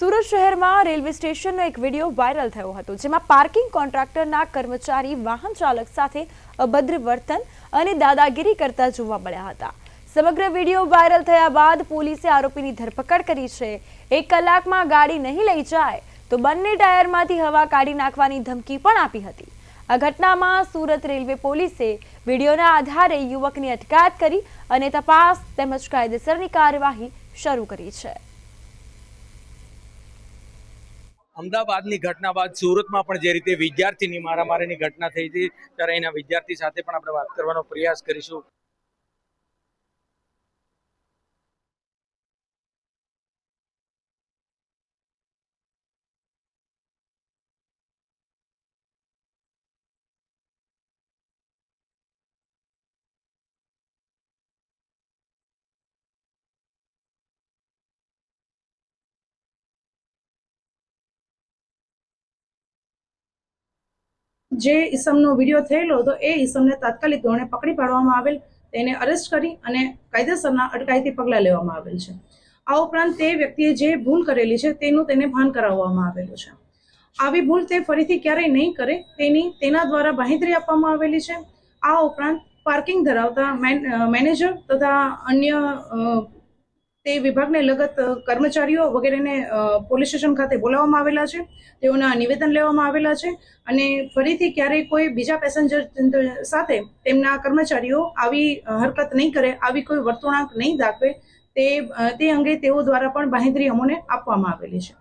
સુરત શહેરમાં રેલવે સ્ટેશનનો એક video viral થયો હતો, જેમાં પાર્કિંગ કોન્ટ્રાક્ટરના કર્મચારી, વાહન ચાલક સાથે અભદ્ર વર્તન અને દાદાગીરી કરતા જોવા મળ્યા હતા. સમગ્ર વીડિયો વાયરલ થયા બાદ પોલીસે આરોપીની ધરપકડ કરી છે. એક કલાકમાં ગાડી નહીં લઈ જાય તો બંને ટાયરમાંથી હવા કાઢી નાખવાની ધમકી પણ આપી હતી. આ ઘટનામાં સુરત રેલવે પોલીસે વિડીયોના આધારે યુવકની અટકાયત કરી અને તપાસ તેમજ કાયદેસરની કાર્યવાહી શરૂ કરી છે. અમદાવાદની ઘટના બાદ સુરતમાં પણ જે રીતે વિદ્યાર્થીની મારામારીની ઘટના થઈ હતી, ત્યારે એના વિદ્યાર્થી સાથે પણ આપણે વાત કરવાનો પ્રયાસ કરીશું. જે ઈસમનો વીડિયો થયેલો હતો, એ ઈસમને તાત્કાલિક ધોરણે પકડી પાડવામાં આવેલ, તેને અરેસ્ટ કરી અને કાયદેસરના અટકાયતી પગલાં લેવામાં આવેલ છે. આ ઉપરાંત તે વ્યક્તિએ જે ભૂલ કરેલી છે, તેનું તેને ભાન કરાવવામાં આવેલું છે. આવી ભૂલ તે ફરીથી ક્યારેય નહીં કરે, તેની, તેના દ્વારા બાંહેધરી આપવામાં આવેલી છે. આ ઉપરાંત પાર્કિંગ ધરાવતા મેનેજર તથા અન્ય તે વિભાગને લગત કર્મચારીઓ વગેરેને પોલીસ સ્ટેશન ખાતે બોલાવવામાં આવેલા છે. તેઓના નિવેદન લેવામાં આવેલા છે અને ફરીથી ક્યારેય કોઈ બીજા પેસેન્જર સાથે તેમના કર્મચારીઓ આવી હરકત નહીં કરે, આવી કોઈ વર્તણૂક નહીં દાખવે તે તે અંગે તેઓ દ્વારા પણ બાહેંધરી અમોને આપવામાં આવેલી છે.